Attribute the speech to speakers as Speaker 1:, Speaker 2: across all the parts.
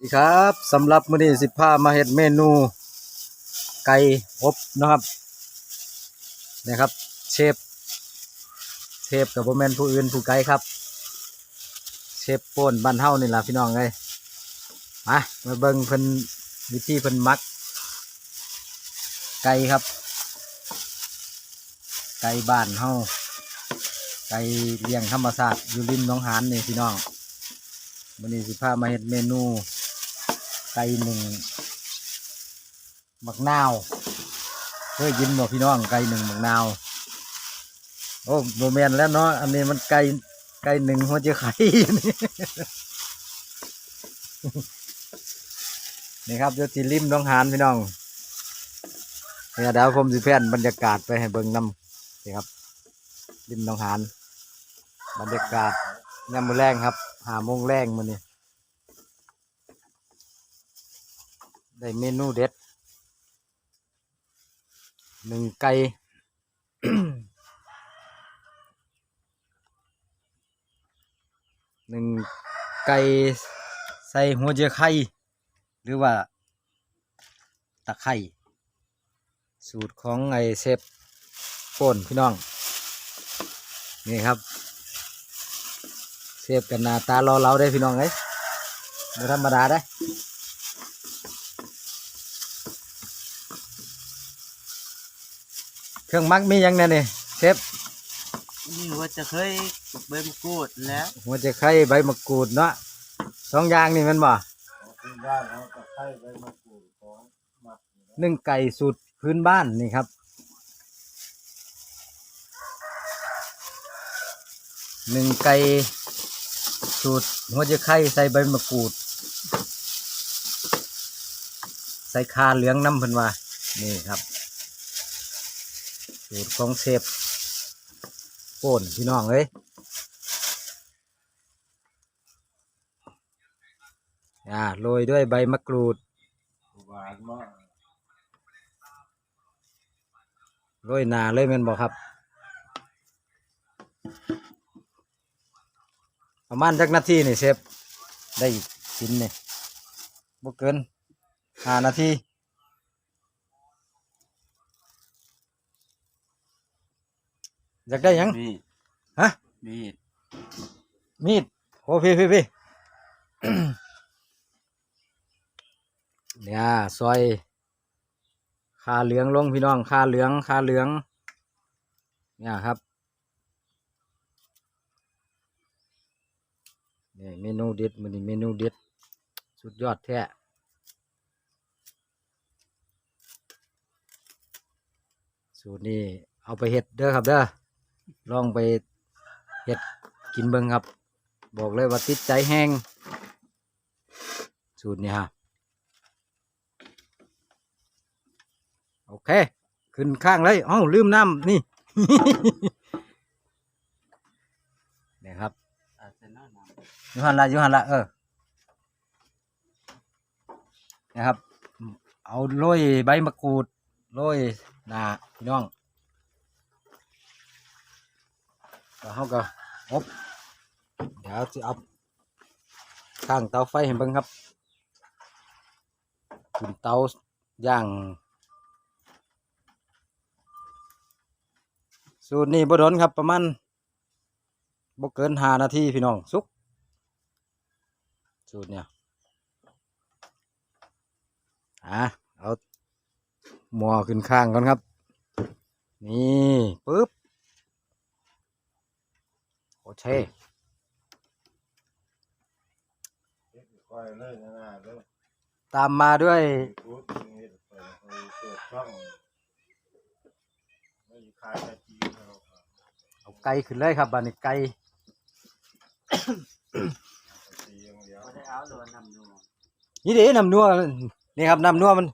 Speaker 1: ดีครับสำหรับมื้อนี้สิพามาเฮ็ดเมนู ไก่อบนะครับนะครับ เชฟเชฟกับบ่แม่นผู้อื่นผู้ไกลครับ เชฟโป้นบ้านเฮานี่ล่ะพี่น้องเอ้ยมามาเบิ่งเพิ่นวิธีเพิ่นมัก ไก่ครับ ไก่บ้านเฮาไก่เลี้ยงธรรมชาติอยู่ริมหนองหานนี่พี่น้องมื้อนี้สิพามาเฮ็ดเมนู ไก่หนึ่งหมักนาวเคยกินบ่พี่น้องไก่หนึ่งหมักนาวโอ้โมเมนแล้วเนาะอันนี้มันไก่ไก่หนึ่งหัวเจไข่นี่นี่ครับเดี๋ยวสิริมน้องหานพี่น้องเนี่ยเดี๋ยวผมสิแพนบรรยากาศไปให้เบิ่งน้ำนี่ครับริมน้องหาน บรรยากาศยามมือแรงครับหาโมงแรงมื้อนี้ ได้เมนูเด็ดหนึ่งไก่หนึ่งไก่ใส่หัวเจียไข่หรือว่าตะไคร่สูตรของไอเซฟโฟนพี่น้อง นี่ครับ เซฟกันนาตา รอเราได้พี่น้องเอ้ยไม่ธรรมดาได้ เค รื่องมักมีหยังแน่นี่เชฟ
Speaker 2: นี่ว่าจะเคยใบมะกรูดแล้ว
Speaker 1: หัวจะไข่ใบมะกรูดเนาะสองอย่างนี่แมันบ่หนึ่งไก่สูตรพื้นบ้านนี่ครับ หนึ่งไก่สูตรหัวจะไข่ใส่ใบมะกรูด ใส่คาเหลืองน้ำเพิ่นว่านี่ครับ สูตรของเชฟโป่นพี่น้องเอ้ยอ่าโรยด้วยใบมะกรูด
Speaker 2: หวานมาก
Speaker 1: โรยหนาเลยแม่นบอกครับประมาณจักนาทีนี่เชฟได้กินนี่บ่เกินห้านาที อยากได้หยัง
Speaker 2: มีด
Speaker 1: ฮะ
Speaker 2: มีด
Speaker 1: มีดโอ้พี่พี่พี่ เนี่ยซอยขาเหลืองลงพี่น้องขาเหลืองขาเหลือง เนี่ยครับนี่เมนูเด็ดมันนี่เมนูเด็ด สุดยอดแท้สูตรนี้เอาไปเห็ดเด้อครับเด้อ ลองไปเห็ดกินเบิ่งครับ บอกเลยว่าติดใจแห้ง สูตรนี้ฮะโอเค ขึ้นข้างเลยเอ้าลืมน้ำนี่ เนี่ยครับ
Speaker 2: อาจจะน่าหนาว
Speaker 1: ยูหันละยูหันละเออนะครับ เอาโรยใบมะกรูดโรยหนาพี่น้อง แล้วเขาก็อบเดี๋ยวจะเอาข้างเตาไฟให้เบิ่งครับขึ้นเตาย่างสูตรนี้บ่โดนครับประมาณบ่เกินห้านาทีพี่น้องสุกสูตรเนี่ยอะเอาหม้อขึ้นข้างก่อนครับ นี่ปึ๊บ เค
Speaker 3: คอยเลยนะนะเด้อ
Speaker 1: ตามมาด้วย
Speaker 3: พูดนี่เปิดเปิดช่องไม่ขายกะทิเรา
Speaker 1: เอาไก่ขึ้นเลยครับบานนี้ไก่
Speaker 3: กะทิอย่างเดียว
Speaker 2: ก็ได้เอาโดนทำดู
Speaker 1: นี่เด้น้ำนัวนี่ครับน้ำนัวมัน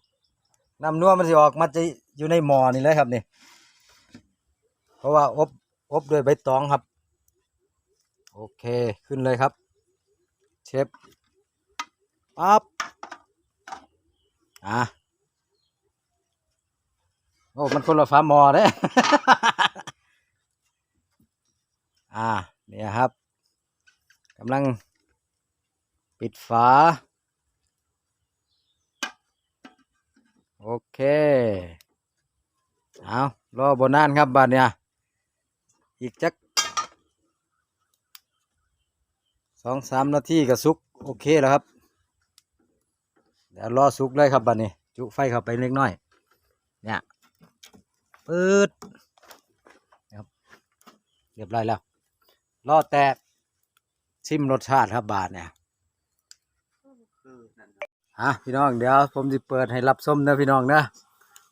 Speaker 1: น้ำนัวมันจะออกมาจะอยู่ในหม้อนี่เลยครับนี่เพราะว่าอบอบด้วยใบตองครับ โอเคขึ้นเลยครับ เชฟปั๊บอะโอ้มันคนละฟ้ามอเด้อ่าเนี่ยครับกำลังปิดฝา โอเค เอารอบนานครับบัดเนี่ย อีกจัก สองสามนาทีก็สุกโอเคแล้วครับ เดี๋ยวรอสุกเลยครับบัดนนี้ จุไฟเข้าไปเล็กน้อย เนี่ยปืดนะครับเรียบร้อยแล้ว รอแตกชิมรสชาติครับบาทเนี่ย
Speaker 2: คือนั่น
Speaker 1: อะพี่น้องเดี๋ยวผมจะเปิดให้รับส้มนะพี่น้องนะ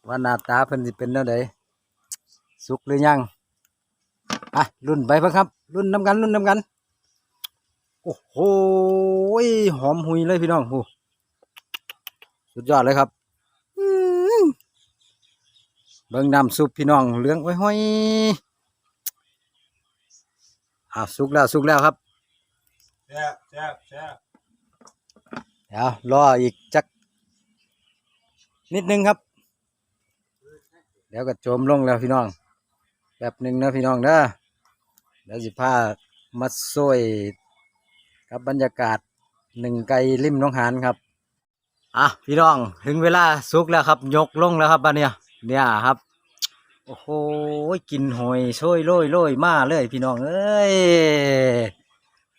Speaker 1: ว่าหน้าตาเพิ่นสิเป็นแนวใดสุกหรือยังอะรุ่นไปเพิ่งครับ รุ่นน้ำกันรุ่นน้ำกัน โอ้โหหอมหุยเลยพี่น้องโอ้สุดยอดเลยครับอื้อเบิ่งน้ำซุปพี่น้องเหลืองไว้ห้อยอะสุกแล้วสุกแล้วครับ
Speaker 3: แซ่บแซ่บแซ่บ
Speaker 1: เดี๋ยวรออีกจัก นิดนึงครับ เดี๋ยวก็โจมลงแล้วพี่น้องแบบหนึ่งนะพี่น้องเด้อเดี๋ยวสิพามาซวย กับ บรรยากาศหนึ่งไก่ริมหน้องหานครับอะพี่น้องถึงเวลาสุกแล้วครับ ยกลงแล้วครับบ้านเนี่ยเนี่ยครับ โอ้โหกินหอยช่วยโรยโรยมาเลยพี่น้องเอ้ย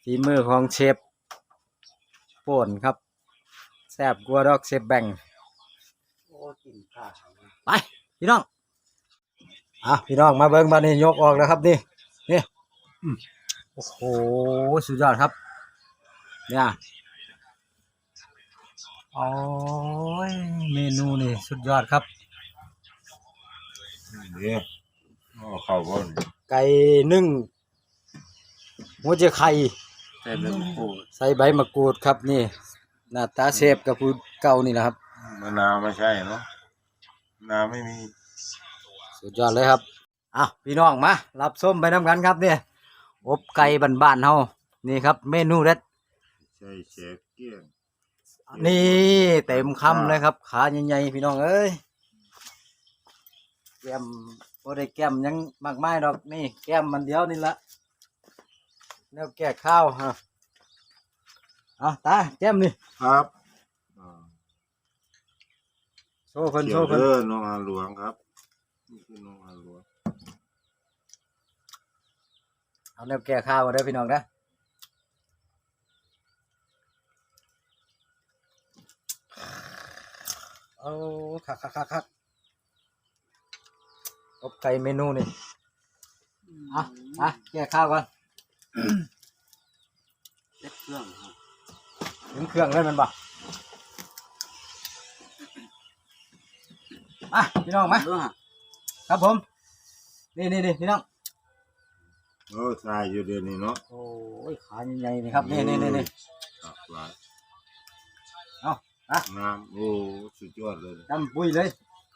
Speaker 1: ฝีมือของเชฟป่นครับแซบกัวดอกเชฟแบ่งไปพี่น้องอะพี่น้องมาเบิ้งบานนี้ยกออกแล้วครับนี่นี่โอ้โหสุดยอดครับ เนี่ยโอ้ยเมนูนี่สุดยอดครับ
Speaker 3: เดี๋ยวเอาเข้าก่อน
Speaker 1: ไก่นึ่งหัวเจีไข่
Speaker 2: ใส่ใบมะกรูด
Speaker 1: ใส่ใบมะกรูดครับนี่หน้าตาเชฟกับผู้เก่านี่นะครับ
Speaker 3: มะนาวไม่ใช่เนาะมะนาวไม่มี
Speaker 1: สุดยอดเลยครับอะพี่น้องมารับส้มไปน้ำกันครับเนี่ยอบไก่บ้านๆเฮานี่ครับ เมนูเด็ด
Speaker 3: ใช่เชฟเกี้ยง
Speaker 1: นี่เต็มคำเลยครับ ขาใหญ่ๆพี่น้องเอ้ยแก้มโอได้แก้มหยังมากมายดอกนี่ แก้มมันเดียวนี่ละแนวแก้ข้าวฮะเอาตาแก้มนี่
Speaker 3: ครับอ่า
Speaker 1: โชว์เพิ่น
Speaker 3: เกี่
Speaker 1: โช
Speaker 3: ยว
Speaker 1: ว์เพิ่น
Speaker 3: เด้อน้องอาหลวงครับนี่คือน้องอาหลวง
Speaker 1: เอาแนวแก้ข้าวมาเด้อพี่น้องนะ เอาคักคักคักคักอบไก่เมนูนี่อะอะแก้ข้าวก่อน
Speaker 2: เล็ดเครื่องครับ
Speaker 1: ถึงเครื่องเลยแมันบ่มาพี่น้องมา
Speaker 2: เรื่องอะ
Speaker 1: ครับผม นี่นี่นี่พี่น้อง
Speaker 3: โอ้ใช่อยู่เดือนนี้เนาะ
Speaker 1: โอ้ยขาใหญ่ๆนี่ครับนี่นี่นี่นี่
Speaker 3: ครับหลาย
Speaker 1: เอาอะ
Speaker 3: น้ำโอ้สุดยอดเลย
Speaker 1: จำปุ้ยเลย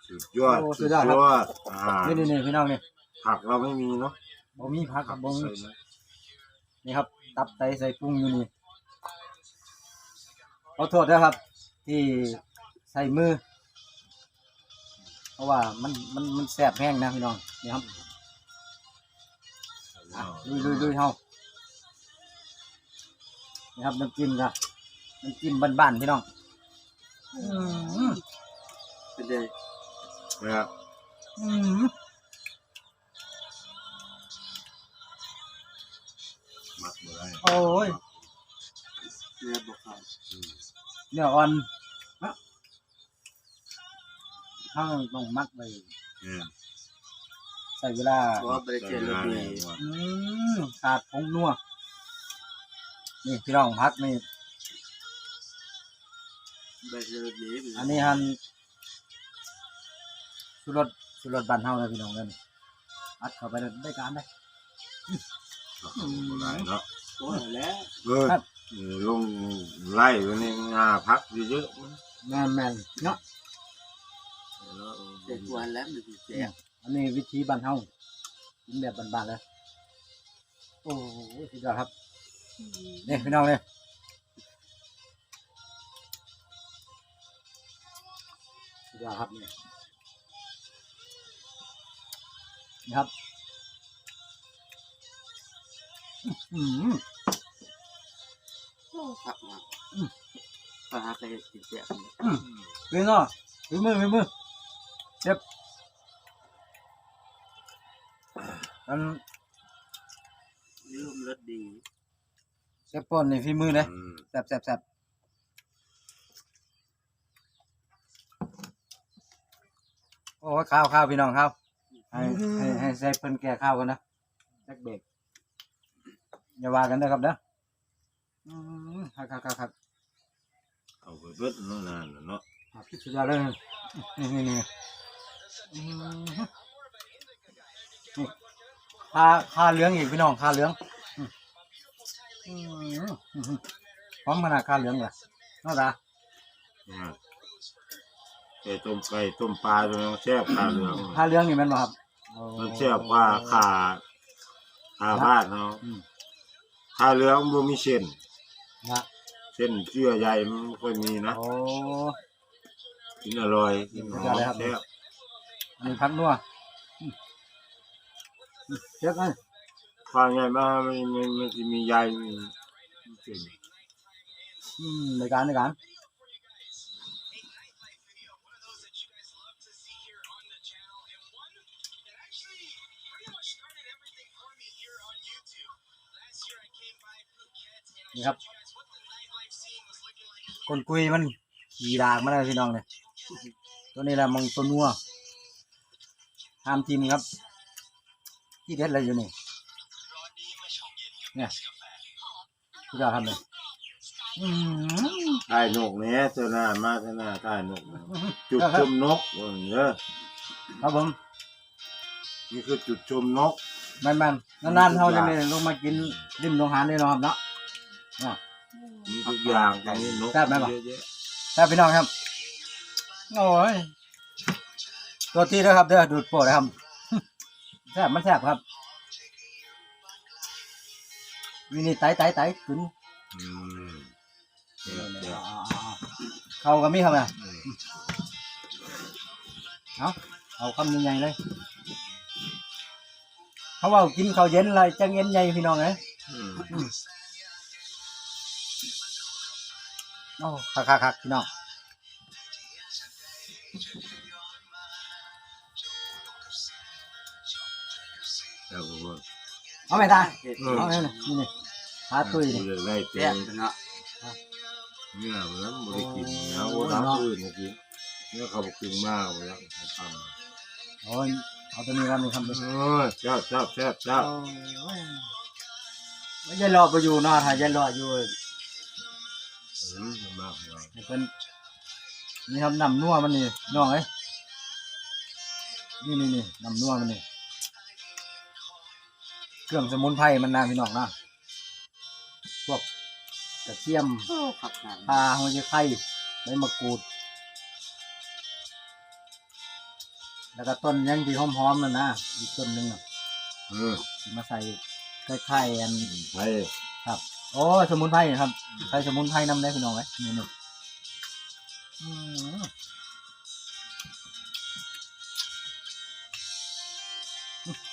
Speaker 3: สุดยอด
Speaker 1: โอ้สุ
Speaker 3: สุ
Speaker 1: ด
Speaker 3: ด
Speaker 1: ย
Speaker 3: ย
Speaker 1: อ
Speaker 3: อ
Speaker 1: ดครับ
Speaker 3: ดอ่า
Speaker 1: นี่นี่นี่พี่น้องนี่
Speaker 3: ผักเราไม่มีเนาะ
Speaker 1: บ่มีผักครับบ่มี
Speaker 3: ใส่ไหม
Speaker 1: นี่ครับ ตับไตใส่ปรุงอยู่นี่ขอโทษนะครับ ที่ใส่มือ เพราะว่ามันมันมันแสบแห้งนะพี่น้องนี่ครับอะลุยลุยลุยเฮานี่ครับน้ำจิ้มครับน้ำจิ้มบ้านๆพี่น้อง อืม
Speaker 2: เป็นเลย
Speaker 3: นะครับ
Speaker 1: อืม
Speaker 3: หมักบ่ได้
Speaker 1: โอ้ย
Speaker 2: เนื้อบอกเขา
Speaker 1: เนื้ออ่อนนะข้างต้องมักไป
Speaker 3: เนี่ย
Speaker 1: ใส่เวลา
Speaker 2: เพราะว่าบริเจระเบีย
Speaker 1: อืมขาดผงนัวนี่พี่น้องพักนี่ อันนี้ฮันสุรสสุรสบันเฮานะพี่น้องเลยอัดเข้าไปเลยได้การได้
Speaker 3: ผักบ่ได้เนาะ
Speaker 2: โอ้ยแล้ว
Speaker 3: เออลงไล่ว้ในงาพักเยอะๆ
Speaker 1: แม่นแม่เนาะ
Speaker 3: แล้ว
Speaker 2: เด็กวันแล้วมันจะแจก
Speaker 1: อันนี้วิธีบ้านเฮากินแบบบ้านๆเลยโอ้โหสุดยอดครับเนี่ยพี่น้องเลย สุดยอดครับนี่นี่ครับอืม
Speaker 2: ผักมาปลาไปกินแจก
Speaker 1: อืมเป็นเนาะมือมือมือมือเจ็บอัน
Speaker 2: ลืมรสดี
Speaker 1: เจ็บป่นนี่ฝีมือเลย
Speaker 3: อืม
Speaker 1: แซ่บแซ่บแซ่บ อ้ยข้าวข้าวพี่น้องครับ ให้ให้ให้ใส่เพิ่นแก่ข้าวกันนะแจ็คเบรกอย่าว่ากันเด้อครับเด้ออืมครับครับครับครับ
Speaker 3: เอาไปเบิดเนาะนานน่ะเนาะ
Speaker 1: อะพี่สุดยอดเลยนี่นี่นี่อืมนี่ข้าข้าเหลืองอีกพี่น้องข้าเหลืองอืมอืมอืมพร้อมขนาดข้าเหลืองเลยน่าตา
Speaker 3: อ่า ไก่ต้มไก่ต้มปลาตัวนี้แซ่บขาเหลือง
Speaker 1: ข้าเหลืองนี่แมันบ่ครับ
Speaker 3: มันแซ่บกว่าขาขาบ้านเนาะ
Speaker 1: อืม
Speaker 3: ขาเหลืองบ่มีเส้น
Speaker 1: นะ
Speaker 3: เส้นเชื่อใหญ่มันไม่ค่อยมีนะ
Speaker 1: โอ้
Speaker 3: กินอร่อยกินหอ
Speaker 1: สุดยอด
Speaker 3: ม
Speaker 1: เลยครับ
Speaker 3: แซ่บ
Speaker 1: อันนี้พักนัวอืมอืมเช็คเลย
Speaker 3: ข้าวใหญ่มากมันมันมันจะมีใยมีเส้น
Speaker 1: อืมในการในการ นี่ครับคนกุยมันขี่ดากมาแล้วพี่น้องเนี่ยตัวนี้แหละมังตัวนัวห้ามทีมครับ ที่เด็ดอะไรอยู่นี่เนี่ยพี่จะทำเลยอืม
Speaker 3: ถ่ายนกเนี่ยเจ้าหน้ามาเจ้าหน้าถ่ายนกนะจุดชมนกว่าอย่างเงี้ย
Speaker 1: ครับผม
Speaker 3: นี่คือจุดชมนก
Speaker 1: แม่นๆนานๆเขาจะได้ลงมากินริมโรงอาหารได้เนาะครับเนาะ อะ
Speaker 3: มีทุกอย่างตรงนี้นก
Speaker 1: แซ่บไหมล่ะ
Speaker 3: เยอะแยะ
Speaker 1: แซ่บพี่น้องครับ โอ้ย ตัวที่ด้วยครับเด้อดูดโปรดนะครับ แซ่บมันแซ่บครับมีนี่ไต่ไต่ไต่ขึ้น
Speaker 3: อืมแซ่บแซ่บ
Speaker 1: เขาก็มีครับอะ
Speaker 3: อืม
Speaker 1: เอาเอาคำใหญ่ๆเลย เขาว่ากินข้าวเย็นอะไรจังเย็นใหญ่พี่น้องเอ้ย
Speaker 3: อืม
Speaker 1: โอ้คักคักคักพี่น้อง
Speaker 3: แซ่บกว่า
Speaker 1: เอาไม่ได้
Speaker 3: อืม
Speaker 1: เอาไม่ได้นี่นี่หาตุ้ยนี่
Speaker 3: เดี๋ยวได้เต็
Speaker 2: แซ่บ
Speaker 3: ม
Speaker 2: เนาะ
Speaker 3: เนี่ยมันไม่ได้กินนะโอ้น้ำอื่นนะกินเนี่ยเขาบอกกินมากเลยแล้วเขาทำ
Speaker 1: โอ้ยเอาตัวนี้กันนี่ครับ
Speaker 3: โอ้ยแซ่บแซ่บแซ่บแซ่บ
Speaker 1: ไม่ใช่รอไปอยู่เนาะถ้าใช่รออยู่
Speaker 3: อืมมากเลย
Speaker 1: ให้เป็นนี่ครับน้ำนัวมันนี่น้องเอ้ยนี่นี่นี่น้ำนัวมันนี่เครื่องสมุนไพรมันนะพี่น้องนะพวกกระเทียม
Speaker 2: โอ้ขับงาน
Speaker 1: ปลาหัวใจไข่ใบมะกรูด แล้วก็ต้นยังที่หอมๆนั่นนะอีกต้นหนึ่งน่ะ
Speaker 3: เออ
Speaker 1: ที่มาใส่คล้ายๆอัน
Speaker 3: ไทย
Speaker 1: ครับ โอ้สมุนไพรครับใส่สมุนไพรนำได้พี่น้องไหมนี่นี่อืม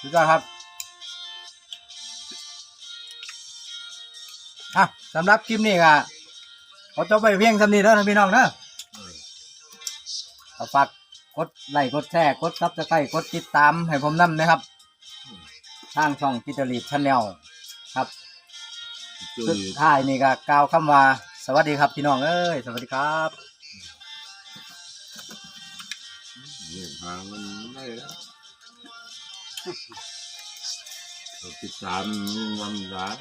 Speaker 1: สุดยอดครับอะสำหรับคลิปนี้ก็ขอจบไปเพียงสำนีแล้วนะพี่น้องเนอะ
Speaker 3: เออ
Speaker 1: ขอฝากกดไลค์กดแชร์กดซับสไครต์กดติดตามให้ผมนำนนะครับ ทางช่องกิตลีชแนลครับ
Speaker 3: จุด
Speaker 1: สุดท้ายนี่ก็กล่าวคำว่า สวัสดีครับพี่น้องเอ้ยสวัสดีครับ
Speaker 3: เนี่ยทางมันไม่ได้แล้วเราติดตามวันร้าย